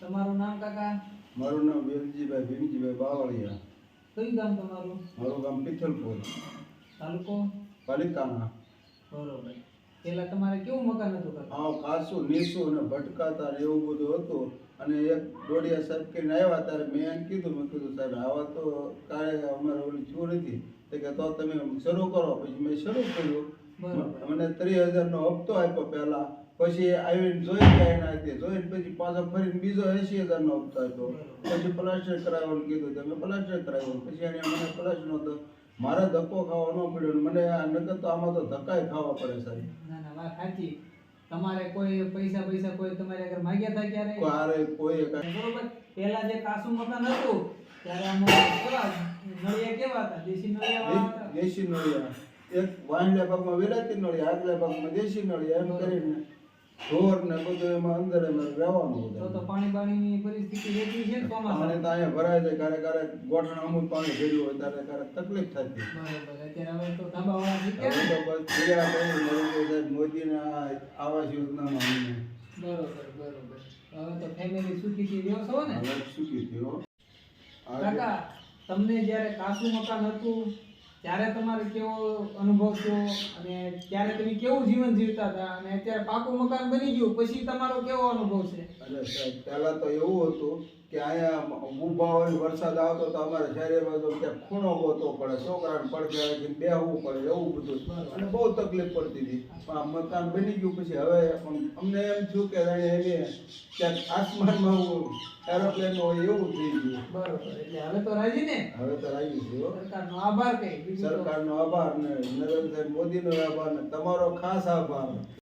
તમારું નામ કાકા? મારું નામ વેલજીભાઈ ભીમજીભાઈ બાવળિયા. કયું ગામ તમારું? મારું ગામ પિથલપુર. તાલુકો? પાલિકાના. બરોબર. પેલા તમારે કેવું મકાન હતું કાકા? આવ કાસું નીસું અને ભટકાતા ને એવું બધું હતું. અને એક દોડિયા સાહેબ કરીને આવ્યા ત્યારે મેં એમ કીધું મેં કીધું સાહેબ આવા તો કાંઈ અમારે ઓલી છું નથી. તો કે તો તમે શરૂ કરો. પછી મેં શરૂ કર્યું. મને ત્રીસ હજારનો હપ્તો આપ્યો પહેલા. પછી આવીને જોઈ ગયા એના હાથે જોઈને પછી પાછા ફરીને બીજો એંશી હજારનો હપ્તા હતો પછી પ્લાસ્ટર કરાવવાનું કીધું તો મેં પ્લાસ્ટર કરાવ્યું. પછી એને મને પ્લાસ્ટરનો તો મારે ધક્કો ખાવા ન પડ્યો મને આ નકર તો આમાં તો ધક્કાય ખાવા પડે સાહેબ. ના ના વાત સાચી. તમારે કોઈ પૈસા પૈસા કોઈ તમારે આગળ માંગ્યા હતા ક્યારે? ક્યારે કોઈ કાંઈ બરોબર પેલા જે કાસું મકાન હતું ત્યારે આમાં કેવા નળિયા કેવા હતા? દેશી નળિયા હતા? દેશી નળિયા. એક વાંડલા ભાગમાં વેલાતી નળિયા આગલા ભાગમાં દેશી નળિયા એમ કરીને ઢોર ને બધું એમાં અંદર એમાં રહેવાનું તો તો પાણી પાણીની પરિસ્થિતિ રહેતી છે ચોમાસા તો અહીંયા ભરાય છે ક્યારેક ક્યારેક ગોઠણ અમુક પાણી ભર્યું હોય ત્યારે ક્યારેક તકલીફ થતી બરોબર અત્યારે હવે તો ધાબા શીખ્યા તો બસ ક્રિયા કરી નરેન્દ્ર સાહેબ મોદીના આવાસ યોજનામાં બરોબર બરોબર. હવે તો ફેમિલી સુખીથી રહ્યો છો ને? સુખી થયો. કાકા તમને જ્યારે કાચું મકાન હતું ત્યારે તમારે કેવો અનુભવ થયો? અને ત્યારે તમે કેવું જીવન જીવતા હતા? અને અત્યારે પાકું મકાન બની ગયું, પછી તમારો કેવો અનુભવ છે? અરે સાહેબ, પહેલા તો એવું હતું અહીંયા ઊભા હોય વરસાદ આવતો તો અમારે શહેરે બાજુ ક્યાંક ખૂણો હોતો પડે છોકરાને પડખે બેહવું પડે એવું બધું અને બહુ તકલીફ પડતી હતી. પણ આ મકાન બની ગયું પછી હવે અમને એમ થયું કે એને ક્યાંક આસમાનમાં એરોપ્લેન હોય એવું થઈ ગયું. બરોબર એટલે હવે તો રાજી ને? હવે તો રાજી ગયું સરકારનો આભાર કઈ સરકારનો આભાર ને નરેન્દ્ર મોદીનો આભાર ને તમારો ખાસ આભાર.